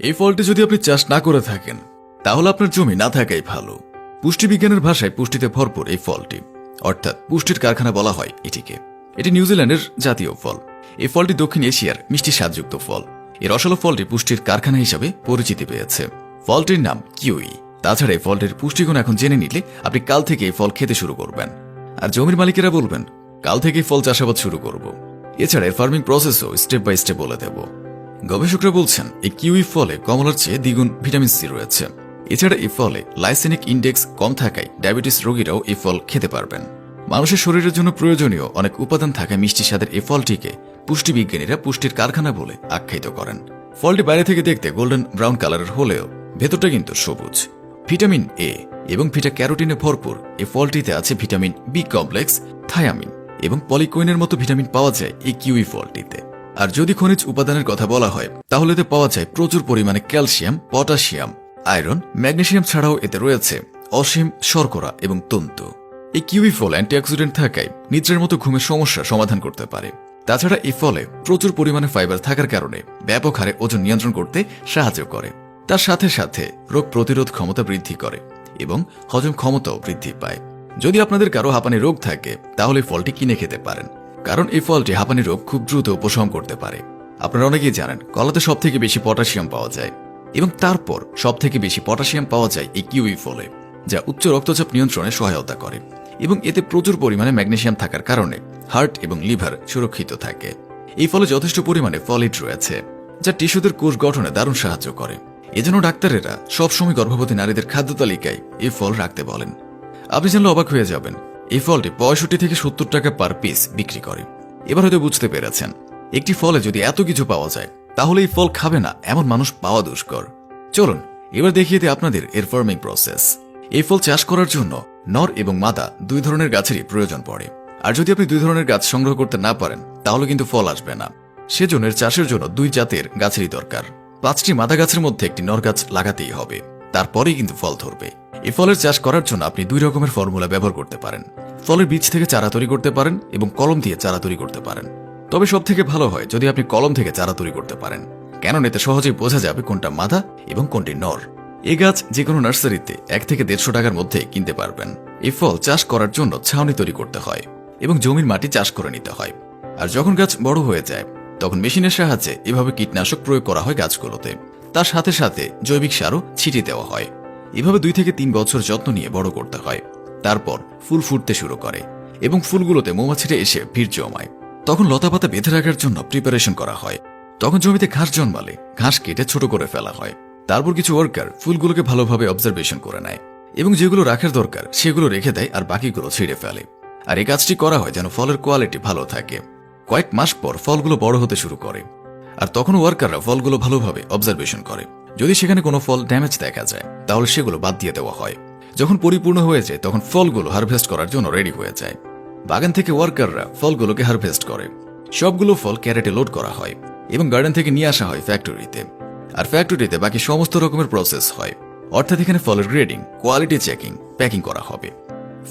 এই ফলটি যদি আপনি চাষ না করে থাকেন, তাহলে আপনার জমি না থাকাই ভালো। পুষ্টিবিজ্ঞানের ভাষায় পুষ্টিতে ভরপুর এই ফলটি। অর্থাৎ পুষ্টির কারখানা বলা হয় এটিকে। এটি নিউজিল্যান্ডের জাতীয় ফল। এই ফলটি দক্ষিণ এশিয়ার মিষ্টি স্বাদযুক্ত ফল। এই রসালো ফলটি পুষ্টির কারখানা হিসাবে পরিচিতি পেয়েছে। ফলটির নাম কিউই। তাছাড়া এই ফলটির পুষ্টিগুণ এখন জেনে নিলে আপনি কাল থেকে এই ফল খেতে শুরু করবেন। আর জমির মালিকেরা বলবেন, কাল থেকে ফল চাষাবাদ শুরু করব। এছাড়া এর ফার্মিং প্রসেসও স্টেপ বাই স্টেপ বলে দেব। গবেষকরা বলছেন, এই কিউই ফলে কমলার চেয়ে দ্বিগুণ ভিটামিন সি রয়েছে। এছাড়া এই ফলে লাইসেনিক ইন্ডেক্স কম থাকায় ডায়াবেটিস রোগীরাও এই ফল খেতে পারবেন। মানুষের শরীরের জন্য প্রয়োজনীয় অনেক উপাদান থাকায় মিষ্টি স্বাদের এই ফলটিকে পুষ্টিবিজ্ঞানীরা পুষ্টির কারখানা বলে আখ্যায়িত করেন। ফলটি বাইরে থেকে দেখতে গোল্ডেন ব্রাউন কালারের হলেও ভেতরটা কিন্তু সবুজ। ভিটামিন এ এবং ভিটা ক্যারোটিনে ভরপুর এই ফলটিতে আছে ভিটামিন বি কমপ্লেক্স, থায়ামিন এবং পলিকোইনের মতো ভিটামিন পাওয়া যায় এই কিউই ফলটিতে। আর যদি খনিজ উপাদানের কথা বলা হয়, তাহলে এতে পাওয়া যায় প্রচুর পরিমাণে ক্যালসিয়াম, পটাশিয়াম, আয়রন ম্যাগনেসিয়াম ছাড়াও এতে রয়েছে অসীম শর্করা এবং তন্তু। এই কিউই ফল অ্যান্টিঅক্সিডেন্ট থাকায় নিদ্রের মতো ঘুমের সমস্যা সমাধান করতে পারে। তাছাড়া এই ফলে প্রচুর পরিমাণে ফাইবার থাকার কারণে ব্যাপক হারে ওজন নিয়ন্ত্রণ করতে সাহায্য করে। তার সাথে সাথে রোগ প্রতিরোধ ক্ষমতা বৃদ্ধি করে এবং হজম ক্ষমতাও বৃদ্ধি পায়। যদি আপনাদের কারও হাঁপানি রোগ থাকে, তাহলে ফলটি কিনে খেতে পারেন। কারণ এই ফলটি হাঁপানি রোগ খুব দ্রুত উপশম করতে পারে। আপনারা অনেকেই জানেন, কলাতে সব থেকে বেশি পটাশিয়াম পাওয়া যায়। এবং তারপর সব থেকে বেশি পটাশিয়াম পাওয়া যায় এই কিউই ফলে, যা উচ্চ রক্তচাপ নিয়ন্ত্রণে সহায়তা করে। এবং এতে প্রচুর পরিমাণে ম্যাগনেসিয়াম থাকার কারণে হার্ট এবং লিভার সুরক্ষিত থাকে। এই ফলে যথেষ্ট পরিমাণে ফলিট রয়েছে, যা টিস্যুদের কোষ গঠনে দারুণ সাহায্য করে। এজন্য ডাক্তারেরা সবসময় গর্ভবতী নারীদের খাদ্য তালিকায় এই ফল রাখতে বলেন। আপনি জানলে অবাক হয়ে যাবেন এই ফলটি পঁয়ষট্টি থেকে সত্তর টাকা পার পিস বিক্রি করে। এবার হয়তো বুঝতে পেরেছেন, একটি ফলে যদি এত কিছু পাওয়া যায়, তাহলে এই ফল খাবে না, এমন মানুষ পাওয়া দুষ্কর। চলুন, এবার দেখিয়ে দিই আপনাদের এর ফার্মিং প্রসেস এই ফল চাষ করার জন্য নর এবং মাদা দুই ধরনের গাছেরই প্রয়োজন পড়ে। আর যদি আপনি দুই ধরনের গাছ সংগ্রহ করতে না পারেন, তাহলে কিন্তু ফল আসবে না। সেজন্য এর চাষের জন্য দুই জাতের গাছেরই দরকার। পাঁচটি মাদা গাছের মধ্যে একটি নর গাছ লাগাতেই হবে, তারপরেই কিন্তু ফল ধরবে। এই ফলের চাষ করার জন্য আপনি দুই রকমের ফর্মুলা ব্যবহার করতে পারেন। ফলের বীজ থেকে চারা তৈরি করতে পারেন এবং কলম দিয়ে চারা তৈরি করতে পারেন। তবে সব থেকে ভালো হয় যদি আপনি কলম থেকে চারা তৈরি করতে পারেন। কেন এতে সহজেই বোঝা যাবে কোনটা মাদা এবং কোনটি নর। এ গাছ যে কোনো নার্সারিতে এক থেকে দেড়শো টাকার মধ্যে কিনতে পারবেন। এই ফল চাষ করার জন্য ছাউনি তৈরি করতে হয় এবং জমির মাটি চাষ করে নিতে হয়। আর যখন গাছ বড় হয়ে যায়, তখন মেশিনের সাহায্যে এভাবে কীটনাশক প্রয়োগ করা হয় গাছগুলোতে। তার সাথে সাথে জৈবিক সারও ছিটিয়ে দেওয়া হয়। এভাবে দুই থেকে তিন বছর যত্ন নিয়ে বড় করতে হয়। তারপর ফুল ফুটতে শুরু করে এবং ফুলগুলোতে মৌমাছিটা এসে ভিড় জমায়। তখন লতাপাতা বেঁধে রাখার জন্য প্রিপারেশন করা হয়। তখন জমিতে ঘাস জন্মালে ঘাস কেটে ছোট করে ফেলা হয়। তারপর কিছু ওয়ার্কার ফুলগুলোকে ভালোভাবে অবজারভেশন করে নেয় এবং যেগুলো রাখার দরকার সেগুলো রেখে দেয় আর বাকিগুলো ছিঁড়ে ফেলে। আর এই কাজটি করা হয় যেন ফলের কোয়ালিটি ভালো থাকে। কয়েক মাস পর ফলগুলো বড় হতে শুরু করে। আর তখন ওয়ার্কাররা ফলগুলো ভালোভাবে অবজারভেশন করে। যদি সেখানে কোনো ফল ড্যামেজ দেখা যায়, তাহলে সেগুলো বাদ দিয়ে দেওয়া হয়। যখন পরিপূর্ণ হয়ে যায়, তখন ফলগুলো হারভেস্ট করার জন্য রেডি হয়ে যায়। বাগান থেকে ওয়ার্কাররা ফলগুলোকে হারভেস্ট করে। সবগুলো ফল ক্যারেটে লোড করা হয় এবং গার্ডেন থেকে নিয়ে আসা হয় ফ্যাক্টরিতে আর ফ্যাক্টরিতে বাকি সমস্ত রকমের প্রসেস হয়। অর্থাৎ এখানে ফলের গ্রেডিং কোয়ালিটি চেকিং প্যাকিং করা হবে।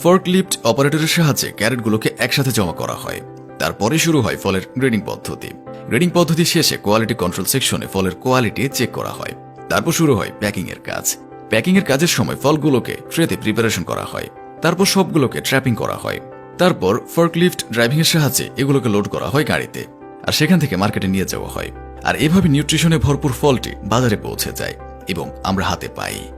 ফর্কলিফট অপারেটরের সাহায্যে ক্যারেটগুলোকে একসাথে জমা করা হয়। তারপরে শুরু হয় ফলের গ্রেডিং পদ্ধতি। গ্রেডিং পদ্ধতি শেষে কোয়ালিটি কন্ট্রোল সেকশনে ফলের কোয়ালিটি চেক করা হয়। তারপর শুরু হয় প্যাকিং এর কাজ। প্যাকিং এর কাজের সময় ফলগুলোকে ট্রেতে প্রিপারেশন করা হয়। তারপর সবগুলোকে ট্র্যাপিং করা হয়। তারপর ফর্কলিফট ড্রাইভিং এর সাহায্যে এগুলোকে লোড করা হয় গাড়িতে। আর সেখান থেকে মার্কেটে নিয়ে যাওয়া হয়। আর এভাবে নিউট্রিশনে ভরপুর ফলটি বাজারে পৌঁছে যায় এবং আমরা হাতে পাই।